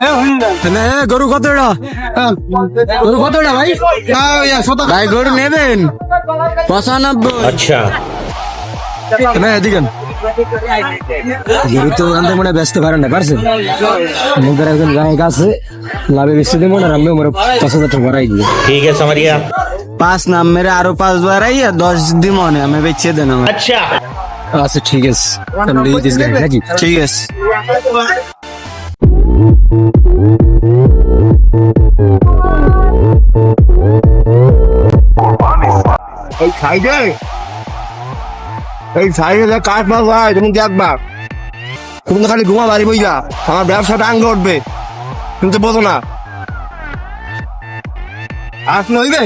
না গরু কতটা গরু কতটা ভাই? ভাই গরু নেবেন? পঁচানব্বই। আচ্ছা। ব্যস্ত পারে না পারছে মুখের একজন গায়ক আছে লাভে বেশি দিব না আমি পাঁচ হাজার টাকা বাড়াই দিই ঠিক আছে পাঁচ নাম মেরে আরও পাঁচ বাড়াই দশ দিন মনে আমি বেচে দেন আচ্ছা।, আচ্ছা। ঠিক আছে। ঠিক আছে। এই সাইডে? এই সাইডে কাঠ মাছ ভাই তুমি দেখবা। তুমি তো খালি ঘুমা বাড়ি বইয়া আমার ব্যবসাটা আঙ্গে উঠবে। তুমি তো বোঝো না। আসলে হইবে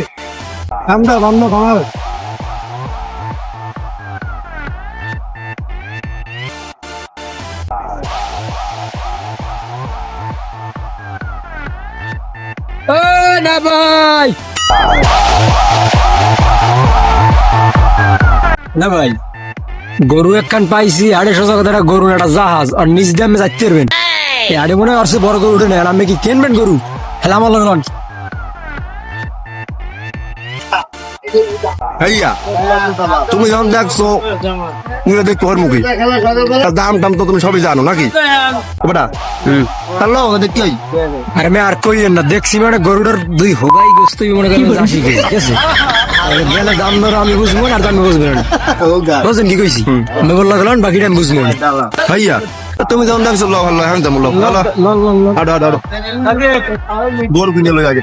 আমরা বন্ধ কমাবে ভাই। না ভাই, গরু একখান পাইছি আড়াইশো টাকা ধরা গরু একটা জাহাজ, আর নিজ দামে যাইতে পারবেন। আড়ে মনে হয় বড় গরু উঠে নেন আমি কি কিনবেন গরু? হেলা তুমি যখন দেখছ তুমি দেখতে ওর মুখে তার দাম টাম তো তুমি সবই জানো নাকি? বেটা হ্যালো দেখতে হই। আরে আমি আর কইয়েন না দেখছি মানে গরুটার দুই হোগাই গোস্ত মনে জাসি ঠিক আছে? গেলে দাম ধরো আমি বুঝব না আর দাম বুঝব না। বুঝছেন কি কইছি? আমি বলল গেলাম বাকিটা আমি বুঝব না। ভাইয়া। তুমি যখন দেখছ লো ভালো এখন তেমন লো ভালো আডো আডো আডো। গরু কিনে লই আগে।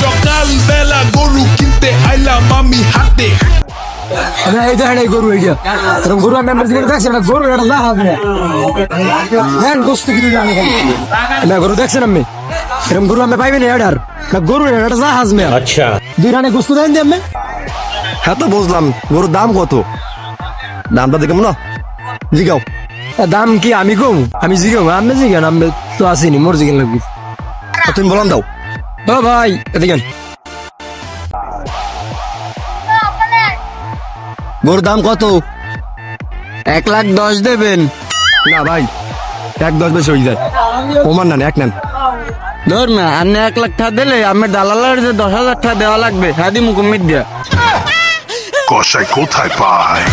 সকালবেলা গরু এইটা এরকম গরু আমি আমরা জীবনে দেখছি না? গরু এটা না হ্যাঁ গোস্ত কিনে না, গরু দেখছেন আমি এরকম গরু আমি পাইবেন এটার গরু গরুর আচ্ছা। দুই রানে গোস্ত দেন দিয়ে আমি হ্যাঁ তো বুঝলাম গরুর দাম কত? দামটা দেখে না জিগাও। দাম কি আমি কম? আমি জিগাও আমি জিগান আমি তো আসিনি মোর জিগান লাগবে। তুমি বলান দাও। ও ভাই এদিকে গরুর দাম কত? এক লাখ দশ দেবেন। না ভাই এক দশ বেশি হয়ে যায়। ওমান নেন এক নেন। ধর না আপনি এক লাখ টাকা দিলে আমি দালালের যে দশ হাজার টাকা দেওয়া লাগবে হাদি মুকুমির দিয়া। কষাই কোথায় পায়?